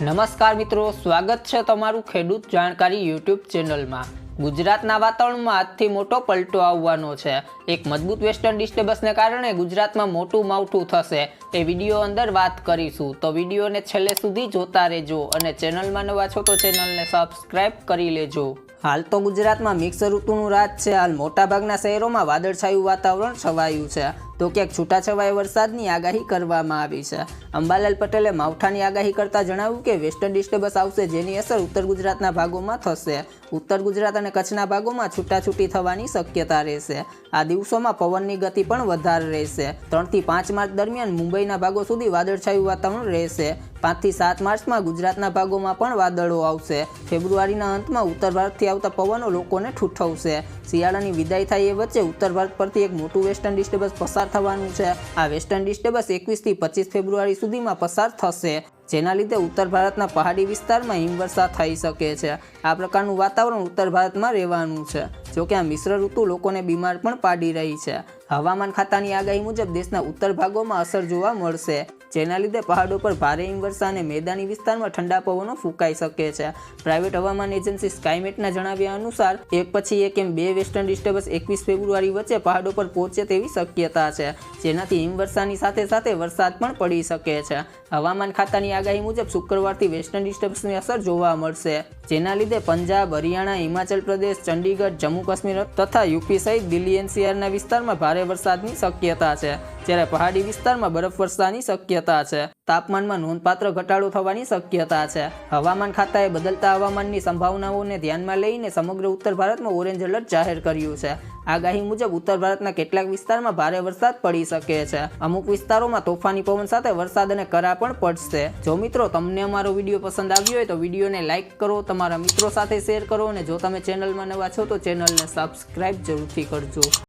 નમસ્કાર મિત્રો, સ્વાગત છે તમારું ખેડૂત જાણકારી યુટ્યુબ ચેનલમાં. ગુજરાતના વાતાવરણમાં આજથી મોટો પલટો આવવાનો છે. એક મજબૂત વેસ્ટર્ન ડિસ્ટર્બન્સને કારણે ગુજરાતમાં મોટું માવઠું થશે. એ વીડિયો અંદર વાત કરીશું. તો વિડીયોને છેલ્લે સુધી જોતા રહેજો અને ચેનલમાં નવા છો તો ચેનલને સબસ્ક્રાઇબ કરી લેજો. હાલ તો ગુજરાતમાં મિક્સ ઋતુનું રાજ છે. હાલ મોટાભાગના શહેરોમાં વાદળછાયું વાતાવરણ છવાયું છે. તો ક્યાંક છૂટાછવાયા વરસાદની આગાહી કરવામાં આવી છે. અંબાલાલ પટેલે માવઠાની આગાહી કરતા જણાવ્યું કે વેસ્ટર્ન ડિસ્ટર્બન્સ આવશે જેની અસર ઉત્તર ગુજરાતના ભાગોમાં થશે. ઉત્તર ગુજરાત અને કચ્છના ભાગોમાં છૂટાછૂટી થવાની શક્યતા રહેશે. આ દિવસોમાં પવનની ગતિ પણ વધારે રહેશે. ત્રણથી પાંચ માર્ચ દરમિયાન મુંબઈના ભાગો સુધી વાદળછાયું વાતાવરણ રહેશે. પાંચથી સાત માર્ચમાં ગુજરાતના ભાગોમાં પણ વાદળો આવશે. ફેબ્રુઆરીના અંતમાં ઉત્તર ભારતથી આવતા પવનો લોકોને ઠૂઠવશે શિયાળાની વિદાય થાય એ વચ્ચે ઉત્તર ભારત પરથી એક મોટું વેસ્ટર્ન ડિસ્ટર્બન્સ પસાર થવાનું છે. આ વેસ્ટર્ન ડિસ્ટર્બન્સ એકવીસથી પચીસ ફેબ્રુઆરી સુધીમાં પસાર થશે. જેના લીધે ઉત્તર ભારતના પહાડી વિસ્તારમાં હિમવર્ષા થઈ શકે છે. આ પ્રકારનું વાતાવરણ ઉત્તર ભારતમાં રહેવાનું છે. જોકે આ મિશ્ર ઋતુ લોકોને બીમાર પણ પાડી રહી છે. હવામાન ખાતાની આગાહી મુજબ દેશના ઉત્તર ભાગોમાં અસર જોવા મળશે, જેના લીધે પહાડો પર ભારે હિમવર્ષા અને મેદાની વિસ્તારમાં ઠંડા પવનો ફૂંકાઈ શકે છે. પ્રાઇવેટ હવામાન એજન્સી સ્કાયમેટના જણાવ્યા અનુસાર, એક પછી એક એમ બે વેસ્ટર્ન ડિસ્ટર્બન્સ એકવીસ ફેબ્રુઆરી વચ્ચે પહાડો પર પહોંચે તેવી શક્યતા છે, જેનાથી હિમવર્ષાની સાથે સાથે વરસાદ પણ પડી શકે છે. હવામાન ખાતાની આગાહી મુજબ શુક્રવારથી વેસ્ટર્ન ડિસ્ટર્બન્સની અસર જોવા મળશે. જેના લીધે પંજાબ, હરિયાણા, હિમાચલ પ્રદેશ, ચંડીગઢ, જમ્મુ કાશ્મીર તથા યુપી સહિત દિલ્હી એનસીઆરના વિસ્તારમાં ભારે વરસાદની શક્યતા છે. જ્યારે પહાડી વિસ્તારમાં બરફવર્ષાની શક્યતા છે. તાપમાનમાં નોંધપાત્ર ઘટાડો થવાની શક્યતા છે. હવામાન ખાતાએ બદલતા હવામાનની સંભાવનાઓને ધ્યાનમાં લઈને સમગ્ર ઉત્તર ભારતમાં ઓરેન્જ એલર્ટ જાહેર કર્યું છે. આગાહી મુજબ ઉત્તર ભારતના કેટલાક વિસ્તારમાં ભારે વરસાદ પડી શકે છે. અમુક વિસ્તારોમાં તોફાની પવન સાથે વરસાદ અને કરા પણ પડશે. જો મિત્રો તમને અમારો વીડિયો પસંદ આવ્યો હોય તો વિડીયોને લાઇક કરો, તમારા મિત્રો સાથે શેર કરો અને જો તમે ચેનલમાં નવા છો તો ચેનલને સબસ્ક્રાઇબ જરૂરથી કરજો.